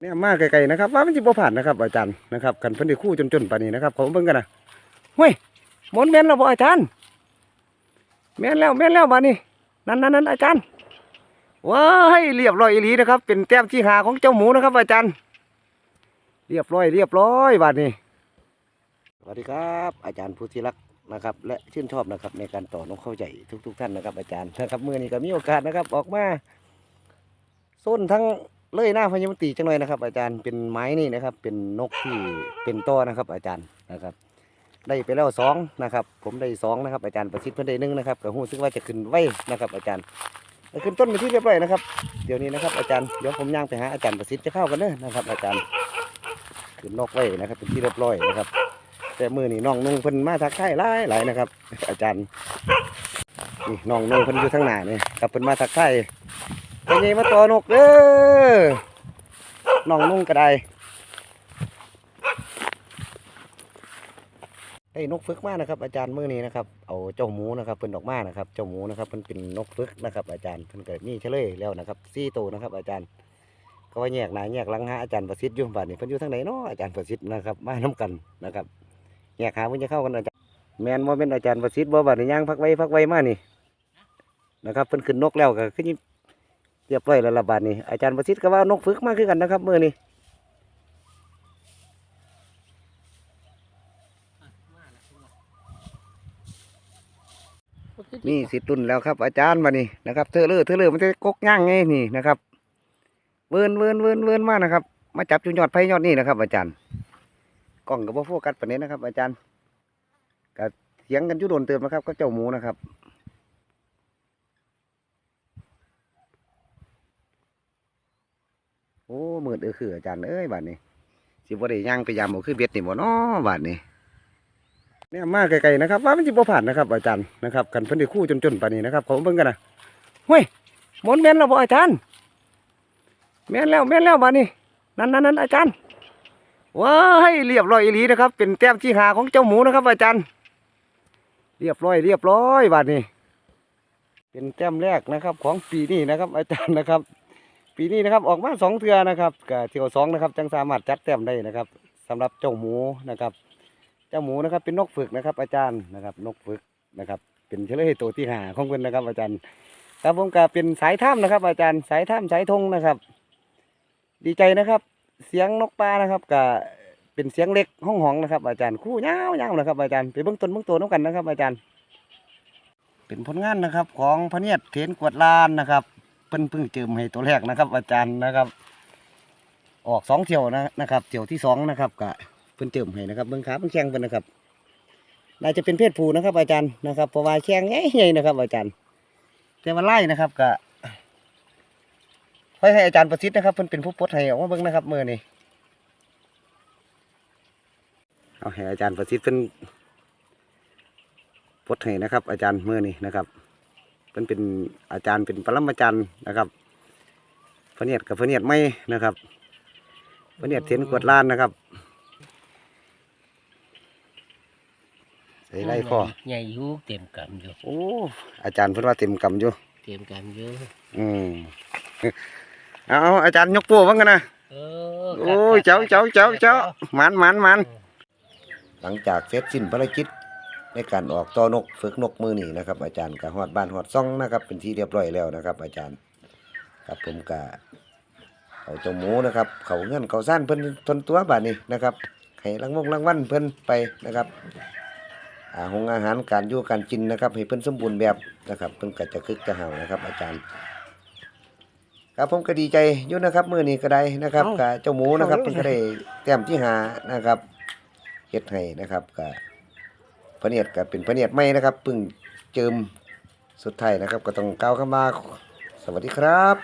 เนี่ยมาไกลๆนะครับ ว่ามันสิบ่ผ่านนะครับ อาจารย์นะครับกันเพิ่นได้คู่จนๆปานนี้นะครับขอเบิ่งกันนะเฮ้ยหมนแม่นแล้วบ่อาจารย์แม่นแล้วแม่นแล้วบัดนี้นั่นๆๆอาจารย์ว้ายเรียบร้อยอีหลีนะครับ เป็นแต้มที่หาของเจ้าหมูนะครับ อาจารย์ เรียบร้อย เรียบร้อยบัดนี้สวัสดีครับ อาจารย์ผู้ที่รักนะครับ และชื่นชอบนะครับ ในการต่อนกเข้าใจทุก ๆ ท่านนะครับ อาจารย์นะครับเมื้อนี้ก็มีโอกาสนะครับ ออกมาส้นทั้ง เลยหน้าพญามตรีจังเลยนะครับ อาจารย์เป็นไม้นี่นะครับ เป็นนกที่เป็นต้อนะครับ อาจารย์นะครับ ได้ไปแล้วสองนะครับ ผมได้สองนะครับ อาจารย์ประสิทธิ์เพิ่นได้หนึ่งนะครับก็หูซึ่งว่าจะขึ้นไว้นะครับ อาจารย์ขึ้นต้นไปนที่เรียบร้อยนะครับ เดี๋ยวนี้นะครับ อาจารย์เดี๋ยวผมย่างไปหาอาจารย์ประสิทธิ์จะเข้ากันเด้อนะครับ อาจารย์ขึ้นนกไว้นะครับ เป็นที่เรียบร้อยนะครับ แต่มือนี่น้องนุ่งเพิ่นมาทักทายหลายหลายนะครับ อาจารย์นี่น้องนุ่งเพิ่นอยู่ทางหน้านี่ครับเพิ่นมาทักทาย ไปไงมาตัวนกเด้อน้องนุ่งก็ได้ได้นกฝึกมานะครับอาจารย์เมื้อนี้นะครับเอาเจ้าหมูนะครับเป็นดอกมานะครับเจ้าหมูนะครับมันเป็นนกฝึกนะครับ อาจารย์เพิ่นเกิดมีเฉลยแล้วนะครับสี่ตัวนะครับ อาจารย์ก็ว่าแยกหนาแยกลังหาอาจารย์ประสิทธิ์อยู่บ้านนี้เพิ่นอยู่ทางไหนเนาะอาจารย์ประสิทธิ์นะครับมาน้กันนะครับแยกหาเพิ่นจะเข้ากันอาจารย์แมนบ่เป็นอาจารย์ประสิทธิ์บ่บัดนี้ย่างพักไว้พักไว้มานี่นะครับเพิ่นขึ้นนกแล้วก็ขึ้น เรียบร้อยแล้วละบาดนี้อาจารย์ประสิทธิ์ก็ว่านกฝึกมาคือกันนะครับเมื่อนี้นี่สิตุนแล้วครับ อาจารย์มานี่นะครับเธอเลือเธอเลือมันจะกกย่างไงนี่นะครับเวินเวินเวินเวินมากนะครับ มาจับจุยอดไผ่ยอดนี่นะครับ อาจารย์กล้องกับว่าโฟกัสปานนี้นนะครับ อาจารย์ก็เถียงกันอยุโดนเติมนะครับ ก็เจ้าหมูนะครับ โอ้ มืดเออคืออาจารย์เอ้ยบาดนี้ สิบ่ได้ย่างไปยามบ่คือเบ็ดนี่บ่เนาะบาดนี้เนี่ยมาไกลๆนะครับ ว่ามันสิบ่ผ่านนะครับ อาจารย์นะครับกันเพิ่นได้คู่จนๆปานนี้นะครับขอเบิ่งกันนะเฮ้ยหมนแม่นแล้วบ่อาจารย์แม่นแล้วแม่นแล้วบาดนี้นั่นๆๆอาจารย์ว้ายเรียบร้อยอีหลีนะครับ เป็นแต้มที่หาของเจ้าหมูนะครับ อาจารย์ เรียบร้อย เรียบร้อยบาดนี้ เป็นแต้มแรกนะครับ ของปีนี้นะครับ อาจารย์นะครับ ปีนี้นะครับออกมาสองเทือนะครับกับเที่ยวสองนะครับจังสามารถจัดแต้มได้นะครับสำหรับเจ้าหมูนะครับ เจ้าหมูนะครับเป็นนกฝึกนะครับ อาจารย์นะครับ นกฝึกนะครับเป็นเฉลยตัวที่หาของเพิ่นนะครับ อาจารย์ครับผมก็เป็นสายถ้ำนะครับ อาจารย์สายถ้ำสายธงนะครับ ดีใจนะครับ เสียงนกปลานะครับก็เป็นเสียงเล็กห้องหองนะครับ อาจารย์คู่ยาวๆนะครับ อาจารย์ไปเบื้องต้นเบื้องตัวน้ำกันนะครับ อาจารย์ เป็นผลงานนะครับ ของพระเนียดเทนกวดลานนะครับ เพิ่นเพิ่งเจิมให้ตัวแรกนะครับ อาจารย์นะครับ ออกสองเที่ยวนะนะครับเที่ยวที่สองนะครับกะเพิ่นเจิมให้นะครับเบิ้องขาเพิ่นแข้งเพิ่นนะครับน่าจะเป็นเพศผู้นะครับ อาจารย์นะครับเพราะว่าแข้งใหญ่ๆนะครับ อาจารย์แต่ว่าไล่นะครับกะค่อยให้อาจารย์ประสิทธิ์นะครับเพิ่นเป็นผู้ปดให้ออกมาเบิ้งนะครับมือนี่เอาให้อาจารย์ประสิทธิ์เพิ่นปดให้นะครับ อาจารย์มือนี่นะครับ เป็นเป็นอาจารย์เป็นปรมาจารย์นะครับพระเนียดกับพระเนียดไม่นะครับพระเนียดเทียนกวดล้านนะครับใส่ไล่ข้อใหญ่อยู่เต็มกำอยู่โอ้อาจารย์เพิ่นว่าเต็มกำอยู่เต็มกำอยู่อืมเอาเอาอาจารย์ยกโป้บ้างกันนะเออโอ้ยเจ้าเจ้าเจ้าเจ้าหมันหมันหมันหลังจากเสร็จสิ้นภารกิจ ในการออกต่อนกฝึกนกมือนี่นะครับ อาจารย์ก็ฮอดบ้านฮอดซ่องนะครับ เป็นที่เรียบร้อยแล้วนะครับ อาจารย์ครับผมก็เอาเจ้าหมูนะครับ เขาเงื่อนเขาสั้นเพิ่นทนตัวบาดนี้นะครับให้รางวงรางวัลเพิ่นไปนะครับอาหงอาหารการอยู่การกินนะครับ ให้เพิ่นสมบูรณ์แบบนะครับ เพิ่นก็จะคึกจะเห่านะครับ อาจารย์ ครับผมก็ดีใจอยู่นะครับมื้อนี้ก็ได้นะครับกับเจ้าหมูนะครับเพิ่นก็ได้แต้มที่หานะครับเฮ็ดให้นะครับก็ พระเนียดก็เป็นพระเนียดไม่นะครับเพิ่งเจิมสุดท้ายนะครับ ก็ต้องกล่าวคำว่าสวัสดีครับ